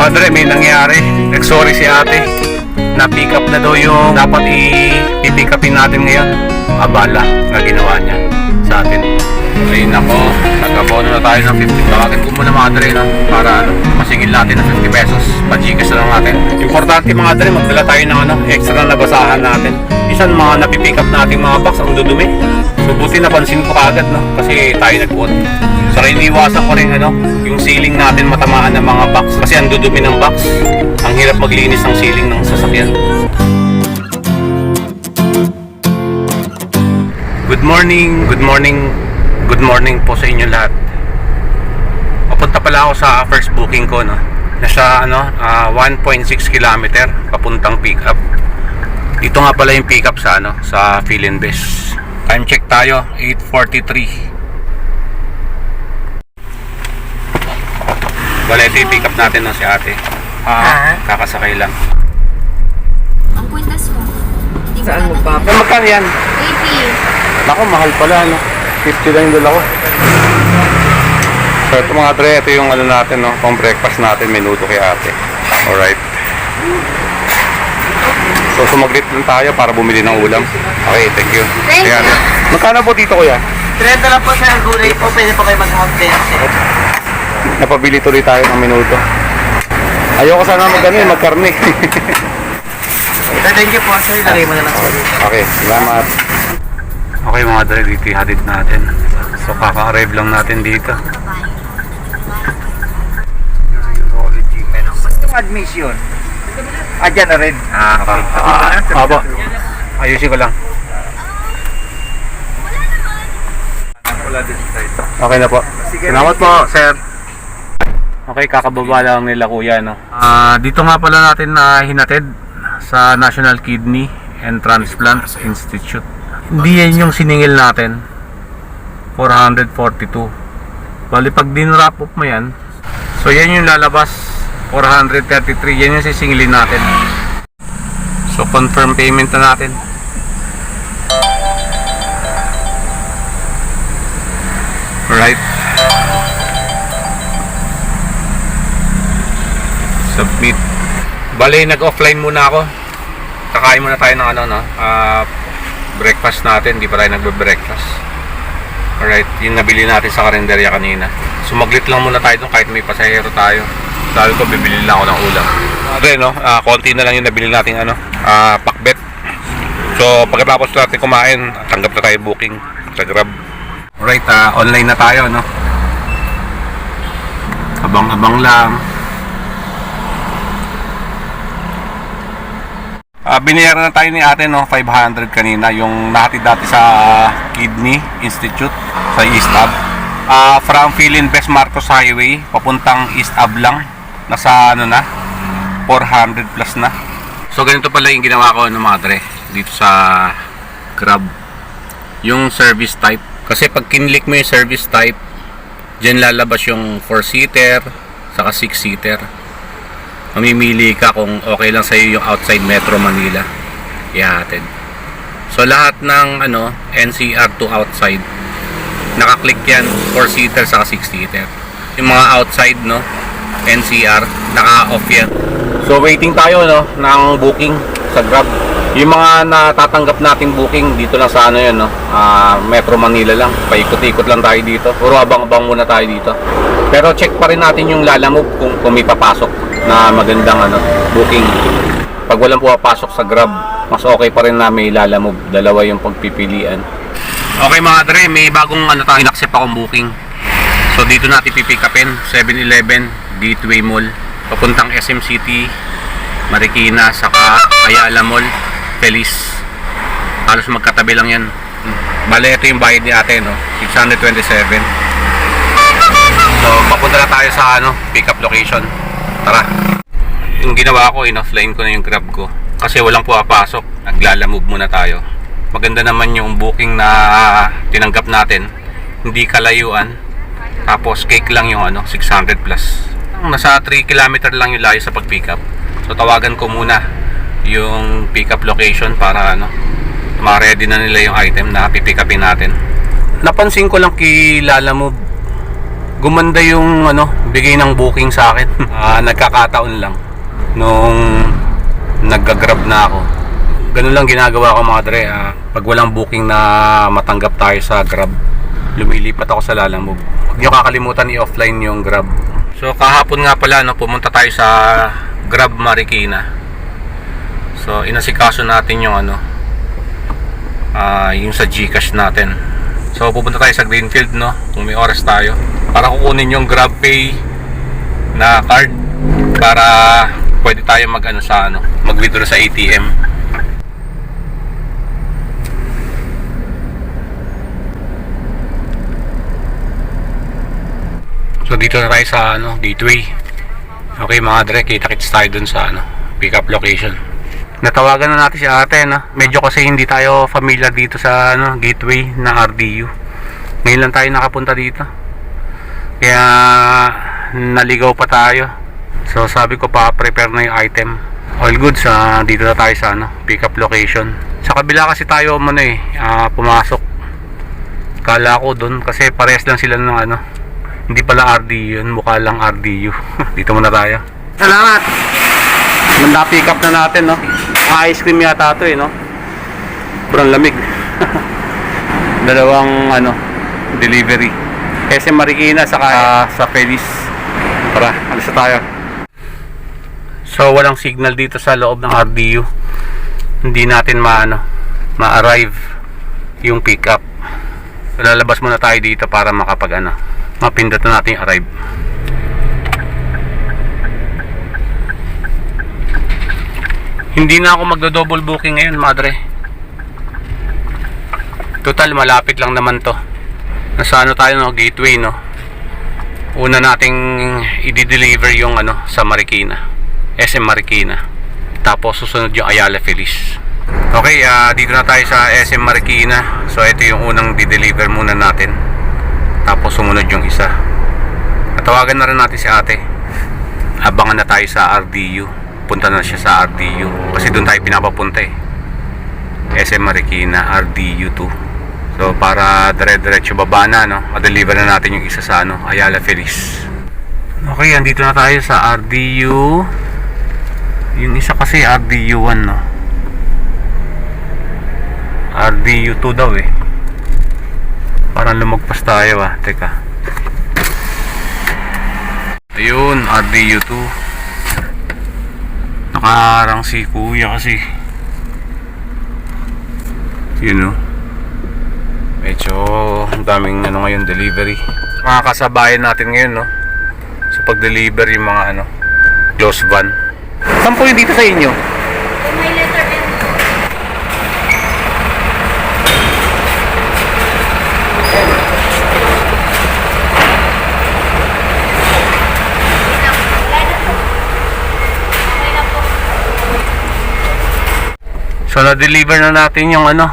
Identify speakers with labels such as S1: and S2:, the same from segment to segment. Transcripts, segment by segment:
S1: Madre, may nangyari. Nag-sorry si ate. Na-pick up na daw yung dapat i-pick upin natin ngayon. Abala na ginawa niya sa atin. Ay nako, nag-abono na tayo ng 50. Tawagan ko muna madre no, para ano, masingil natin ng 50 pesos. Pajikas na lang natin. Importante mga dre, magdala tayo ng ano, extra na basahan natin. Isan mga napipick up nating mga box ang dudumi. So buti napansin ko kagad no, kasi tayo nag-vote. Saka iniwasan ko rin ano, yung ceiling natin matamaan ng mga box kasi ang dudumi ng box. Ang hirap maglinis ng ceiling ng sasakyan. Good morning, good morning, good morning po sa inyo lahat. Papunta pala ako sa first booking ko no. Nasa ano, ah, 1.6 kilometer papuntang pick up. Dito nga pala yung pick up sa ano, sa Philinbes. Time check tayo, 8:43. Wala ito yung pick up natin no, si ate. Ah, kakasakay lang.
S2: Ang kwintas mo. Hindi
S3: Saan mo pa?
S1: Eh, magkano yan?
S2: 80.
S1: Ako, mahal pala, no? 50 lang yung dala ko. So, ito mga dre, ito yung ano natin, no? Pang breakfast natin, minuto kay ate. Alright. So, sumaglit lang tayo para bumili ng ulam. Okay, thank you.
S2: Thank
S1: Ayan.
S2: you.
S1: Magkano po dito, kuya?
S3: 30 lang po sa gulay po, pwede po kayo mag-content.
S1: Napabili tuloy tayo ng minuto. Ayoko sana mag ano, magkarne.
S3: Thank you po, sir. Ilagay mo na lang sa
S1: okay, salamat. Okay mga dre, dito hatid natin. So, kaka-arrive lang natin dito.
S3: Yung admission. Ah, dyan na rin.
S1: Ah, okay. Ah, Aba, ayusin ko lang.
S3: Wala din sa ito.
S1: Okay na po. Salamat po, sir. Okay, kakababa lang nila kuya, no? Ah, dito nga pala natin na hinatid sa National Kidney and Transplant Institute. Hindi yan yung siningil natin. 442. Bali, pag din-wrap up mo yan, so yan yung lalabas. 433. Yan yung sisingilin natin. So, confirm payment na natin. Right. Submit. Bale, nag-offline muna ako. Kakain muna tayo ng ano, no? Ah, breakfast natin. Di pa tayo nagbe-breakfast. Alright, yung nabili natin sa karinderya kanina. Sumaglit lang muna tayo doon kahit may pasahero tayo. Sabi ko, bibili lang ako ng ulam. Okay, no? Ah, konti na lang yung nabili natin ano, ah, pakbet. So, pagkatapos natin kumain, tanggap na tayo booking sa Grab. Alright, ah, online na tayo, no? Abang-abang lang. Ah, binayaran na tayo ni ate, no? 500 kanina, yung nahatid dati sa Kidney Institute sa East Ab. Ah, from Philinvest Marcos Highway, papuntang East Ab lang. Nasa ano na? 400 plus na. So, ganito pala yung ginawa ko, no, madre, dito sa Grab yung service type. Kasi pag kinlik mo yung service type, dyan lalabas yung 4-seater, saka 6-seater. Mamimili ka kung okay lang sa'yo yung outside Metro Manila. Ihatid. So lahat ng ano, NCR to outside, nakaklik yan, 4-seater saka 6-seater. Yung mga outside, no, NCR, naka-off yan. So waiting tayo, no, ng booking sa Grab. Yung mga natatanggap nating booking dito lang sa ano yun, no? Ah, Metro Manila lang. Paikot-ikot lang tayo dito. Puro abang-abang muna tayo dito. Pero check pa rin natin yung lalamove kung, kung may papasok na magandang ano, booking. Pag walang pumapasok sa Grab, mas okay pa rin na may lalamove. Dalawa yung pagpipilian. Okay mga dre, may bagong ano tayo inaccept akong booking. So dito natin pipick upin, 7-Eleven, Gateway Mall, papuntang SM City, Marikina, saka Ayala Mall, Feliz. Halos magkatabi lang yan. Bale, ito yung bayad ni ate, no? 627. So, papunta na tayo sa ano, pick up location. Tara. Yung ginawa ko, in-offline ko na yung grab ko. Kasi walang pumapasok. Naglalamove muna tayo. Maganda naman yung booking na tinanggap natin. Hindi kalayuan. Tapos cake lang yung ano, 600 plus. Nasa 3 km lang yung layo sa pag-pick up. So tawagan ko muna yung pick up location para ano, ma-ready na nila yung item na pipick upin natin. Napansin ko lang kay Lala Move gumanda yung ano, bigay ng booking sa akin. Ah, nagkakataon lang nung nagga-grab na ako. Ganun lang ginagawa ko mga dre. ah, pag walang booking na matanggap tayo sa Grab, lumilipat ako sa Lalamove. Huwag niyo kakalimutan i-offline yung Grab. So kahapon nga pala no, pumunta tayo sa Grab Marikina. So inasikaso natin yung ano, ah yung sa GCash natin. So pupunta tayo sa Greenfield no, kung may oras tayo para kukunin yung GrabPay na card para pwede tayo mag ano sa ano, mag-withdraw sa ATM. So dito na tayo sa ano, gateway. Okay mga dre, kita-kits tayo dun sa ano, pick up location. Natawagan na natin si ate no. Medyo kasi hindi tayo familiar dito sa ano, gateway na RDU. Ngayon lang tayo nakapunta dito. Kaya naligaw pa tayo. So sabi ko pa prepare na yung item. All good sa dito na tayo sa ano, pick up location. Sa kabila kasi tayo muna eh, ah, pumasok. Kala ko doon kasi parehas lang sila ng ano. Hindi pala RDU yun, mukha lang RDU. dito muna tayo. Salamat! Manda pick up na natin no. Ice cream yata to eh no. Sobrang lamig. Dalawang ano delivery. SM Marikina saka ah, sa Feliz. Tara, alis na tayo. So walang signal dito sa loob ng RDU. Hindi natin maano ma-arrive yung pick up. So, lalabas muna tayo dito para makapag ano, mapindot na natin yung arrive. Hindi na ako magdo-double booking ngayon, madre. Total, malapit lang naman to. Nasa ano tayo, no? Gateway, no? Una nating i-deliver yung ano, sa Marikina. SM Marikina. Tapos susunod yung Ayala Feliz. Okay, ah, dito na tayo sa SM Marikina. So, ito yung unang di-deliver muna natin. Tapos sumunod yung isa. Natawagan na rin natin si ate. Abangan na tayo sa RDU. Punta na siya sa RDU. Kasi doon tayo pinapapunta eh. SM Marikina, RDU 2. So para dire-diretso baba na, no? Ma-deliver na natin yung isa sa ano, Ayala Feliz. Okay, andito na tayo sa RDU. Yung isa kasi RDU 1, no? RDU 2 daw eh. Parang lumagpas tayo ah. Teka. Ayun, RDU 2. Nakaharang si kuya kasi. Yun know. Medyo ang daming ano ngayon delivery. Mga kasabayan natin ngayon no. Sa pag-deliver yung mga ano close van. Saan po yung dito sa inyo?
S2: May letter po.
S1: So na-deliver na natin yung ano,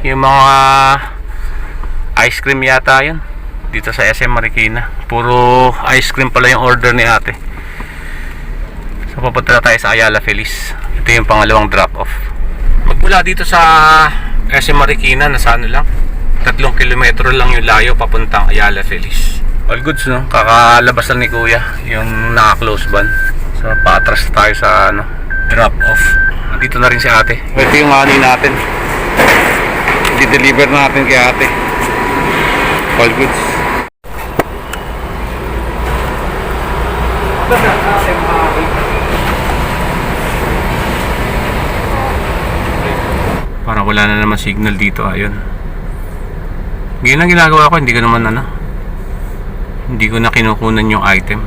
S1: yung mga ice cream yata yun dito sa SM Marikina. Puro ice cream pala yung order ni ate. So papunta na tayo sa Ayala Feliz. Ito yung pangalawang drop off. Magmula dito sa SM Marikina, nasa ano lang, tatlong kilometro lang yung layo papuntang Ayala Feliz. All goods no, kakalabas na ni kuya yung naka-close van. So paatras tayo sa ano, drop off. Dito na rin si ate. Ito yung ani natin. Di-deliver natin kay ate. All goods. Parang wala na naman signal dito ayun. Ganyan ang ginagawa ko, hindi ko naman ano. Hindi ko na kinukunan yung item.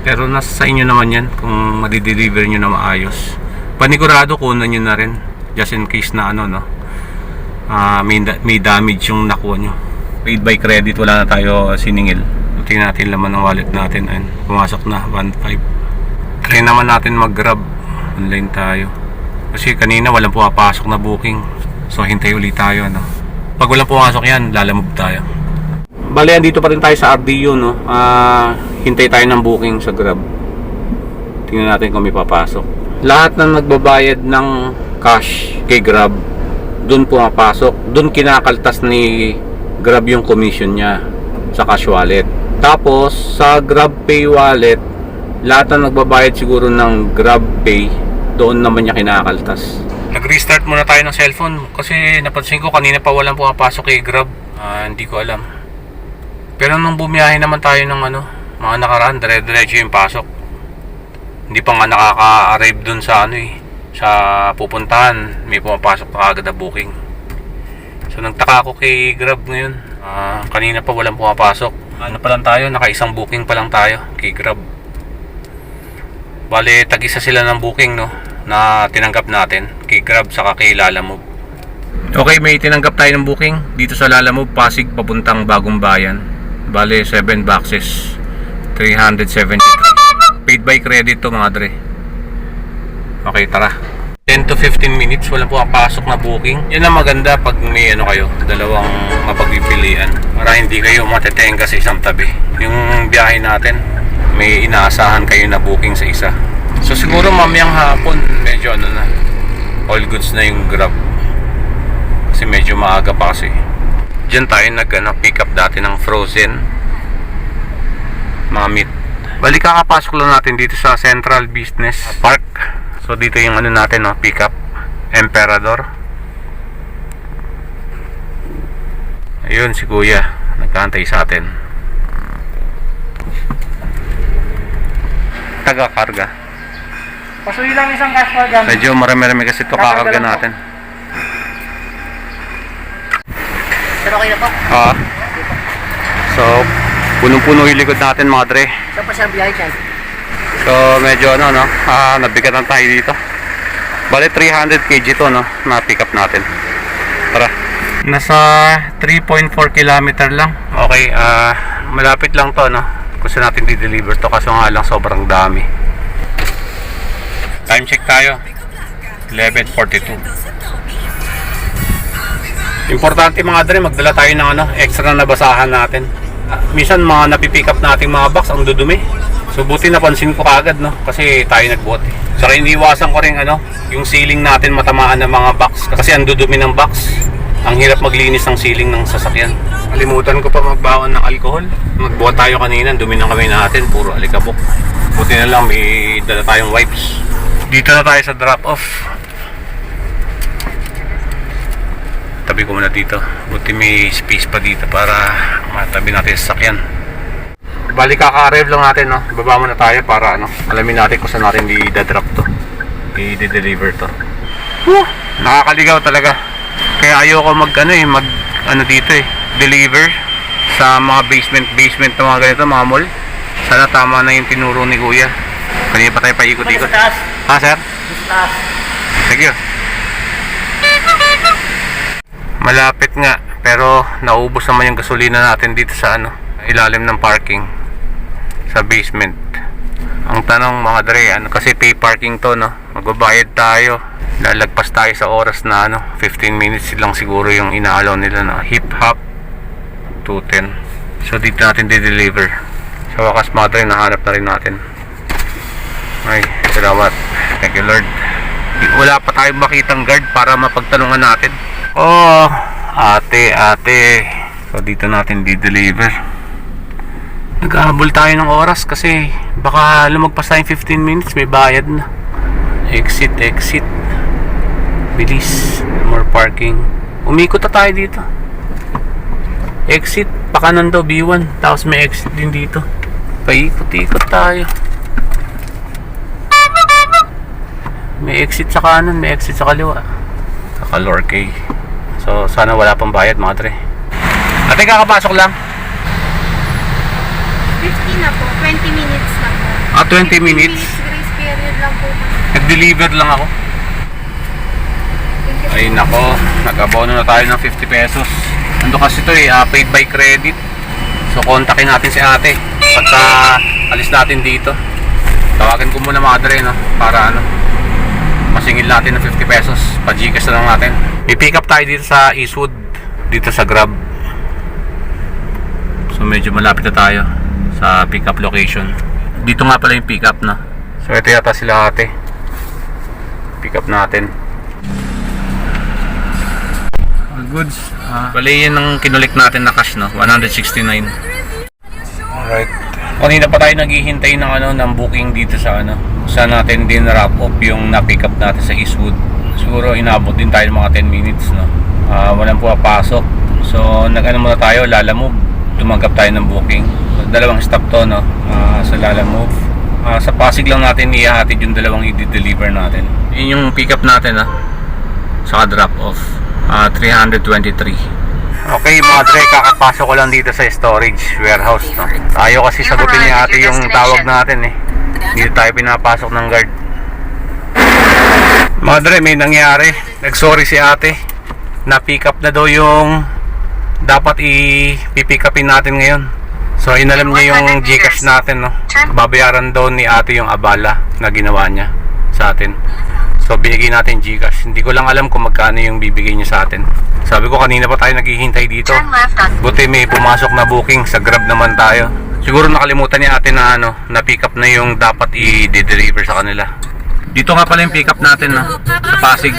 S1: Pero nasa sa inyo naman yan kung madideliver nyo na maayos. Panigurado kunan nyo na rin. Just in case na ano no. ah may, may damage yung nakuha nyo. Paid by credit, wala na tayo siningil. Tingnan natin laman ng wallet natin. Ayun, pumasok na, 1.5. Try naman natin mag-grab. Online tayo. Kasi kanina walang pumapasok na booking. So hintay ulit tayo. No? Pag walang pumasok yan, lalamove tayo. Bale, dito pa rin tayo sa RDU, no? Ah, hintay tayo ng booking sa Grab. Tingnan natin kung may papasok. Lahat na nagbabayad ng cash kay Grab, doon pumapasok. Doon kinakaltas ni Grab yung commission niya sa cash wallet. Tapos, sa GrabPay wallet, lahat na nagbabayad siguro ng GrabPay, doon naman niya kinakaltas. Nag-restart muna tayo ng cellphone kasi napansin ko kanina pa walang pumapasok kay Grab. Ah, hindi ko alam. Pero nung bumiyahe naman tayo ng ano, mga nakaraan, dire-diretso yung pasok. Hindi pa nga nakaka-arrive dun sa ano eh, sa pupuntahan. May pumapasok pa agad na booking. So nagtaka ako kay Grab ngayon. Ah, kanina pa walang pumapasok. Ano pa lang tayo, naka-isang booking pa lang tayo kay Grab. Bale, tag-isa sila ng booking no na tinanggap natin kay Grab saka kay Lalamove. Okay, may tinanggap tayo ng booking dito sa Lalamove Pasig papuntang Bagong Bayan. Bale, 7 boxes. 373. Paid by credit to mga dre. Okay, tara. 10 to 15 minutes, walang pumapasok na booking. Yan ang maganda pag may ano kayo, dalawang mapagpipilian. Para hindi kayo matetenga sa isang tabi. Yung biyahe natin, may inaasahan kayo na booking sa isa. So siguro mamayang hapon, medyo ano na, all goods na yung grab. Kasi medyo maaga pa kasi. Diyan tayo nag ano, pick up dati ng frozen mga meat. Bali kakapasok lang natin dito sa Central Business Park. So dito yung ano natin no, pick up Emperador. Ayun si Kuya, nagkantay sa atin. Taga-karga.
S3: Pasuyin lang isang cash card yan.
S1: Medyo marami-rami kasi ito kakarga natin.
S3: Pero okay na po.
S1: Ah. So, punong-puno yung likod natin mga dre.
S3: Saan pa siya biyahe dyan?
S1: So, medyo ano, no? Ah, nabigatan tayo dito. Bale, 300 kg to, no? Na pick up natin. Tara. Nasa 3.4 kilometer lang. Okay, ah, malapit lang to, no? Saan natin di-deliver to, kaso nga lang sobrang dami. Time check tayo. 11.42. Importante mga dre, magdala tayo ng ano, extra na basahan natin. Minsan mga napipick up nating mga box ang dudumi. So buti napansin ko kagad no kasi tayo nagbuhat. Eh. Saka iniwasan ko rin ano, yung ceiling natin matamaan ng mga box kasi ang dudumi ng box. Ang hirap maglinis ng ceiling ng sasakyan. Kalimutan ko pa magbawan ng alcohol. Magbuhat tayo kanina, dumi ng kamay natin, puro alikabok. Buti na lang may dala tayong wipes. Dito na tayo sa drop off. tabi ko muna dito buti may space pa dito para matabi natin sa sasakyan bali kaka-arrive lang natin no? Baba muna tayo para ano alamin natin kung saan natin i-drop to. I-deliver to. Woo! nakakaligaw talaga. Kaya ayoko mag ano eh mag ano dito eh deliver sa mga basement basement na mga ganito mga mall. Sana tama na yung tinuro ni kuya. Kanina pa tayo paikot-ikot.
S3: Taas.
S1: ha sir? Sige. Malapit nga, pero naubos naman yung gasolina natin dito sa ano, ilalim ng parking sa basement. Ang tanong mga dre, ano kasi pay parking to no. Magbabayad tayo. Lalagpas tayo sa oras na ano, 15 minutes lang siguro yung inaalaw nila na hip hop 210. So dito natin di-deliver. Sa wakas mga dre, nahanap na rin natin. Ay, salamat. Thank you Lord. Wala pa tayong makitang guard para mapagtanungan natin. Oh, ate, ate. So dito natin di-deliver. Naghahabol tayo ng oras kasi baka lumagpas tayong 15 minutes, may bayad na. Exit, exit. Bilis. More parking. Umikot na tayo dito. Exit, pakanan daw B1. Tapos may exit din dito. Paikot-ikot tayo. May exit sa kanan, may exit sa kaliwa. Sa Calor K. So, sana wala pang bayad mga tre. Ate, kakapasok lang.
S2: 50 na po. 20 minutes na po.
S1: Ah, 20 minutes.
S2: grace period lang po.
S1: Nag-deliver lang ako. Ay nako, nag-abono na tayo ng 50 pesos. Ando kasi to eh, ah, paid by credit. So kontakin natin si ate pagka alis natin dito. Tawagan ko muna mga dre, no? Para ano, masingil natin ng 50 pesos. Pa-Gcash na lang natin. I-pick up tayo dito sa Eastwood, dito sa Grab. So medyo malapit na tayo sa pick up location. Dito nga pala yung pick up, no? So ito yata sila ate. Pick up natin. All goods. Uh, Bali yun ang kinulik natin na cash, no? 169. Alright. Kanina pa tayo naghihintay ng ano ng booking dito sa ano. Saan natin din wrap up yung na-pick up natin sa Eastwood. Siguro inabot din tayo ng mga 10 minutes no. Ah, walang pumapasok. So nag-ano muna tayo, Lala Move. Tumanggap tayo ng booking. So, dalawang stop to no ah, sa Lala Move. Ah, sa Pasig lang natin ihahatid yung dalawang i-deliver natin. Yun yung pick up natin ah. Saka drop off. Ah, 323. Okay mga Dre, kakapasok ko lang dito sa storage warehouse no. Tayo kasi sagutin ni ate yung tawag natin eh. Dito tayo pinapasok ng guard. Mga Dre, may nangyari. Nag-sorry si ate. Na-pick up na daw yung dapat i-pick upin natin ngayon. So inalam niya yung Gcash natin no. Babayaran daw ni ate yung abala na ginawa niya sa atin. So binigay natin Gcash. Hindi ko lang alam kung magkano yung bibigay niya sa atin. Sabi ko kanina pa tayo naghihintay dito. Buti may pumasok na booking sa Grab naman tayo. Siguro nakalimutan ni ate na ano, na pick up na yung dapat i-deliver sa kanila. Dito nga pala yung pick up natin no, sa Pasig.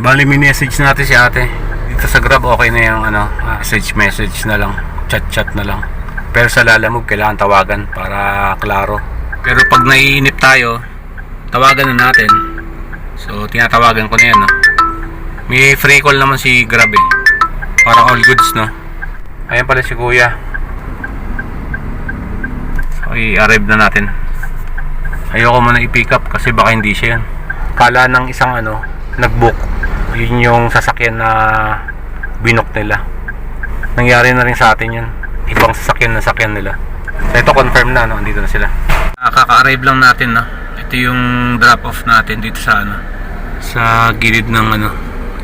S1: Bali message natin si ate. Dito sa Grab okay na yung ano, message message na lang, chat chat na lang. Pero sa Lalamove kailangan tawagan para klaro. Pero pag naiinip tayo, tawagan na natin. So tinatawagan ko na yan no. May free call naman si Grab eh. Para all goods no. Ayan pala si Kuya. So i-arrive na natin. Ayoko muna i-pick up kasi baka hindi siya yan. Kala ng isang ano, nag-book. Yun yung sasakyan na binok nila. Nangyari na rin sa atin yun. Ibang sasakyan na sakyan nila. So ito confirm na, no? andito na sila. Kaka-arrive lang natin, no? Ito yung drop-off natin dito sa ano, sa gilid ng ano,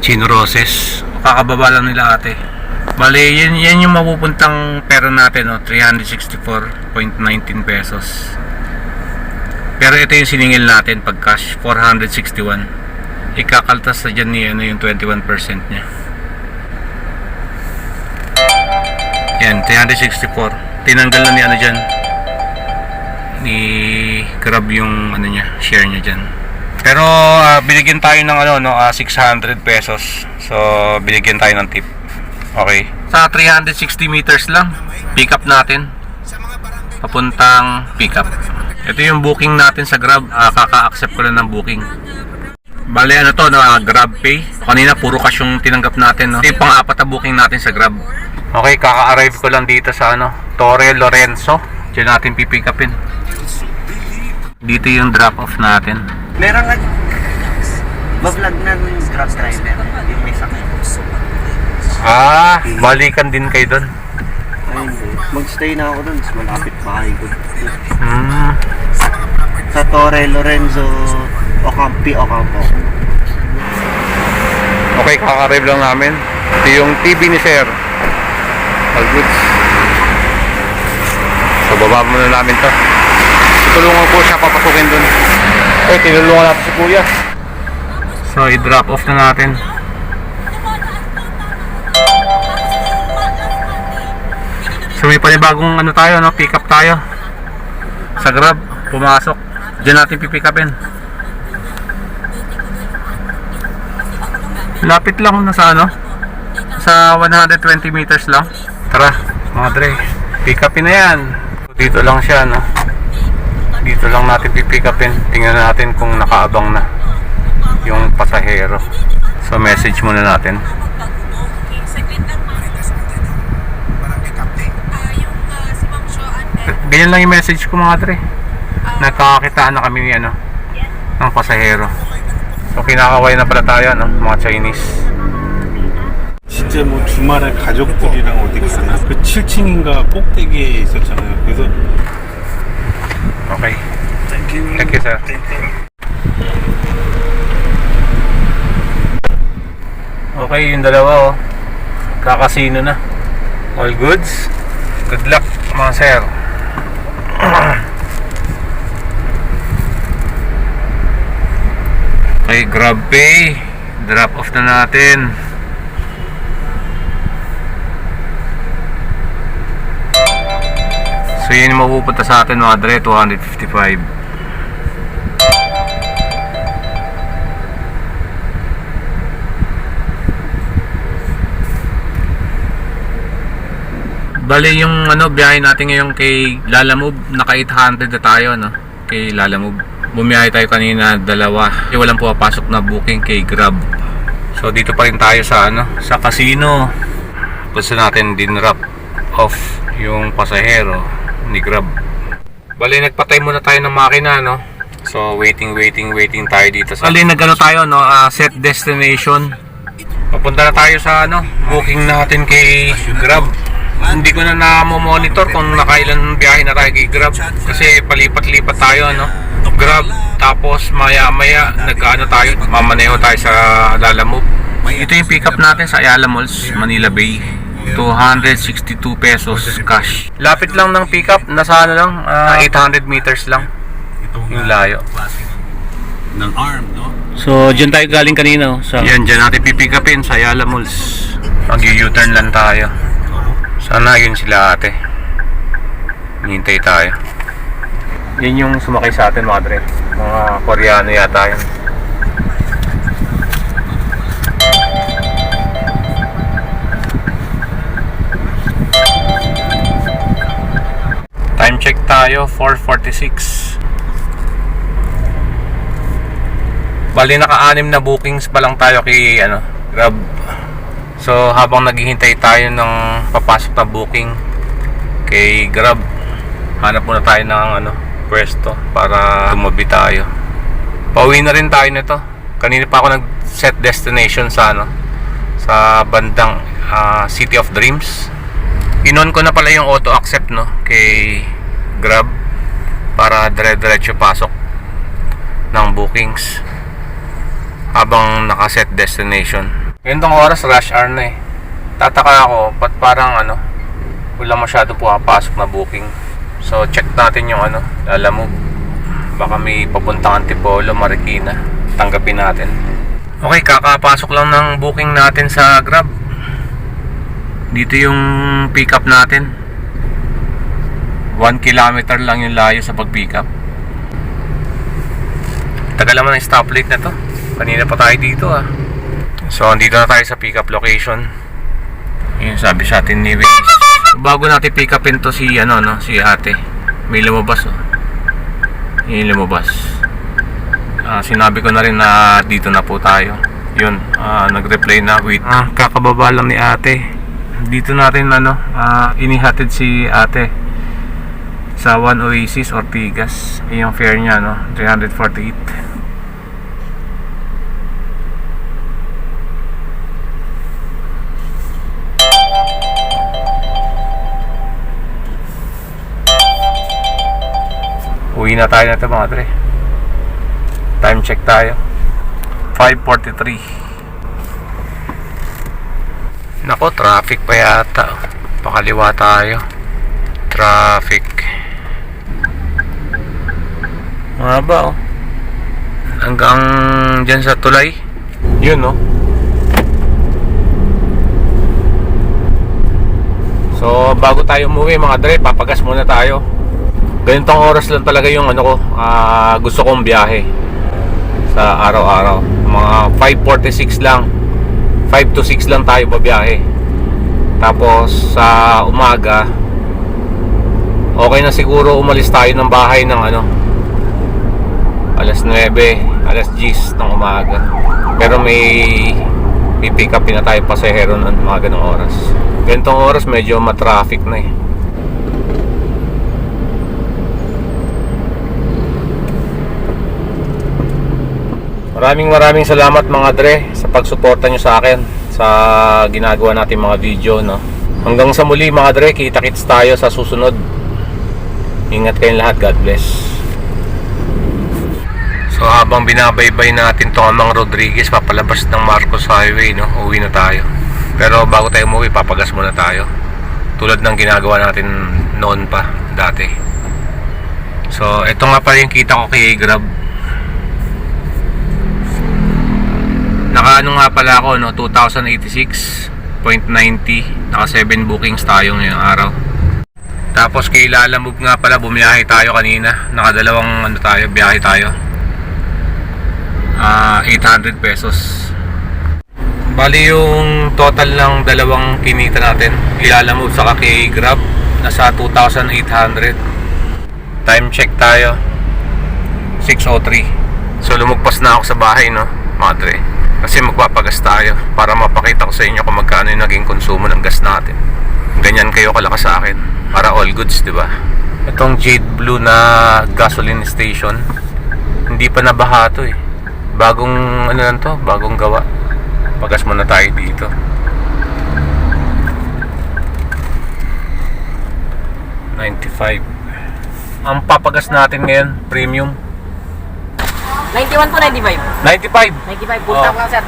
S1: Chino Roses. Kakababa lang nila ate. Bale, yan, yan yung mapupuntang pera natin, no? 364.19 pesos. Pero ito yung siningil natin pag cash, 461. Ikakaltas na dyan ni ano, yung 21% niya. Yan, 364. Tinanggal na ni ano dyan. Ni Grab yung ano niya, share niya dyan. Pero ah, binigyan tayo ng ano no, ah, 600 pesos. So binigyan tayo ng tip. Okay. Sa 360 meters lang, pick up natin. Papuntang pick up. Ito yung booking natin sa Grab. Ah, kaka-accept ko lang ng booking. Bale ano to, no, ah, Grab Pay. Kanina puro cash yung tinanggap natin, no. Ito yung pang-apat na booking natin sa Grab. Okay, kaka-arrive ko lang dito sa ano, Torre Lorenzo. Diyan natin pipick upin. Dito yung drop off natin.
S3: Meron nag... Ba-vlog na ng grab driver. Yung may sakit.
S1: Ah, balikan din kayo doon.
S3: Ay, hindi. Mag-stay na ako dun. Mas malapit bahay ko.
S1: Hmm.
S3: Sa Torre Lorenzo Ocampi, Ocampo.
S1: Okay, kaka-arrive lang namin. Ito yung TV ni Sir. All goods. So, baba muna namin to. Tulungan ko siya papasukin dun. Eh, tinulungan natin si Kuya. So, i-drop off na natin. So, may panibagong ano tayo, no? Pick up tayo. Sa Grab, pumasok. Diyan natin pipick upin. Lapit lang na sa ano? Sa 120 meters lang. Tara, mga Dre. Pick upin na yan. Dito lang siya, no? Dito lang natin pipick upin. Tingnan natin kung nakaabang na yung pasahero. So, message muna natin. Ganyan lang yung message ko mga Dre. Nagkakakitaan na kami ni ano, ng pasahero. So, kinakaway na pala tayo, no? Mga Chinese.
S4: 진짜 뭐 주말에 가족들이랑 어디 가나 그 7층인가 꼭대기에 있었잖아요. 그래서
S1: Okay. Thank you, sir. Okay, yung dalawa oh. Kakasino na. All goods. Good luck, mga sir. okay, grab pay. Drop off na natin. So yun yung mapupunta sa atin mga dre, 255. Bali yung ano, biyahe natin ngayon kay Lalamove, naka 800 na tayo no, kay Lalamove. Bumiyahe tayo kanina dalawa. Kasi walang pumapasok na booking kay Grab. So dito pa rin tayo sa ano, sa casino. Gusto natin din wrap off yung pasahero ni Grab. Bali nagpatay muna tayo ng makina no. So waiting, waiting, waiting tayo dito sa Bali nagano tayo no, ah, set destination. Papunta na tayo sa ano, booking natin kay Grab. Hindi ko na na-monitor kung nakailan biyahe na tayo kay Grab kasi palipat-lipat tayo Grab tapos maya-maya nag-ano tayo, mamaneho tayo sa Lalamove. Ito yung pick-up natin sa Ayala Malls, Manila Bay. 262 pesos cash. Lapit lang ng pick-up, nasa ano lang, ah, 800 meters lang yung layo.
S4: ng arm, no?
S1: So, dyan tayo galing kanina. So, yan, dyan natin pipick upin sa Ayala Malls. Mag-u-turn lang tayo. Sana yun sila ate. Hintay tayo. Yan yung sumakay sa atin mga dre. Mga Koreano yata yun. Time check tayo, 4.46. Bali naka-anim na bookings pa lang tayo kay ano, Grab. So habang naghihintay tayo ng papasok na booking kay Grab, hanap muna tayo ng ano, pwesto para tumabi tayo. Pauwi na rin tayo nito. Kanina pa ako nag-set destination sa ano, sa bandang ah, City of Dreams. Inon ko na pala yung auto accept no kay Grab para dire-diretso pasok ng bookings habang nakaset destination. Ganitong oras rush hour na eh. Tataka ako, pat parang ano, wala masyado pumapasok na booking. So check natin yung ano, alam mo, baka may papuntang Antipolo, Marikina. Tanggapin natin. Okay, kakapasok lang ng booking natin sa Grab. Dito yung pick up natin. 1 kilometer lang yung layo sa pag-pick up. Tagal naman ang stoplight na to. Kanina pa tayo dito ah. So, andito na tayo sa pick up location. Yun sabi sa atin ni Waze. Bago natin pick upin to si ano no, si ate. May lumabas oh. Yung lumabas. Ah, sinabi ko na rin na dito na po tayo. Yun, ah, nag-reply na wait. Ah, kakababa lang ni ate. Dito natin ano, ah, inihatid si ate sa One Oasis Ortigas. Yung fare niya no, 348. Uwi na tayo na ito mga tre. Time check tayo. 5.43 Nako, traffic pa yata. Pakaliwa tayo. Traffic. Mahaba oh. Hanggang dyan sa tulay. Yun no. So, bago tayo umuwi mga dre, papagas muna tayo. Ganitong oras lang talaga yung ano ko, ah, gusto kong biyahe sa araw-araw. Mga 5.46 lang. 5 to 6 lang tayo babiyahe. Tapos sa umaga, okay na siguro umalis tayo ng bahay ng ano, alas 9, alas 10 ng umaga. Pero may pipick up na tayo pasahero ng mga ganong oras. Ganitong oras medyo matraffic na eh. Maraming maraming salamat mga dre sa pagsuporta nyo sa akin sa ginagawa natin mga video no. Hanggang sa muli mga dre, kita-kits tayo sa susunod. Ingat kayong lahat, God bless. So habang binabaybay natin tong Amang Rodriguez papalabas ng Marcos Highway no, uwi na tayo. Pero bago tayo umuwi, papagas muna tayo. Tulad ng ginagawa natin noon pa dati. So ito nga pala yung kita ko kay Grab Naka ano nga pala ako no 2086.90 Naka 7 bookings tayo ngayong araw Tapos kay Lalamove nga pala bumiyahe tayo kanina Nakadalawang ano tayo biyahe tayo Ah 800 pesos Bali yung total ng dalawang kinita natin, ilalamove sa kay Grab, nasa 2,800. Time check tayo. 6.03. So lumagpas na ako sa bahay, no, madre. Kasi magpapagas tayo para mapakita ko sa inyo kung magkano yung naging konsumo ng gas natin. Ganyan kayo kalakas sa akin. Para all goods, di ba? Itong Jade Blue na gasoline station, hindi pa nabaha to eh. Bagong ano lang to, bagong gawa. Pagas muna tayo dito. $95. Ang papagas natin ngayon, premium.
S3: 91 to 95.
S1: 95.
S3: 95, full
S1: Oh.
S3: tank lang sir.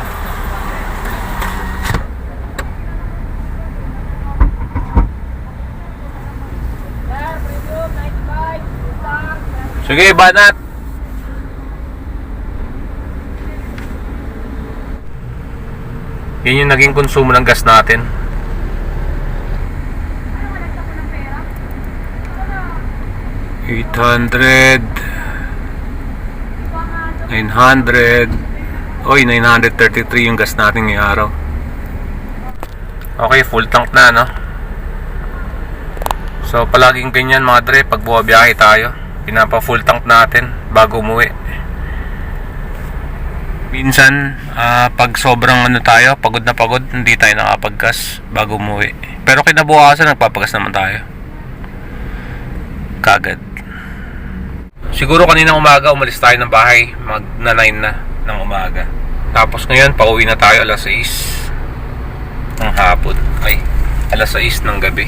S1: Sige, banat. Yan yung naging konsumo ng gas natin. Eight hundred, nine hundred, oy, 933 yung gas natin ngayong araw. Okay, full tank na, no? So, palaging ganyan mga dre, pag buwabiyahe tayo, pinapa full tank natin bago umuwi. Minsan, ah, pag sobrang ano tayo, pagod na pagod, hindi tayo nakapaggas bago umuwi. Pero kinabukasan, nagpapagas naman tayo. Kagad. Siguro kaninang umaga, umalis tayo ng bahay, mag na 9 na ng umaga. Tapos ngayon, pauwi na tayo alas 6 ng hapon. Ay, alas 6 ng gabi.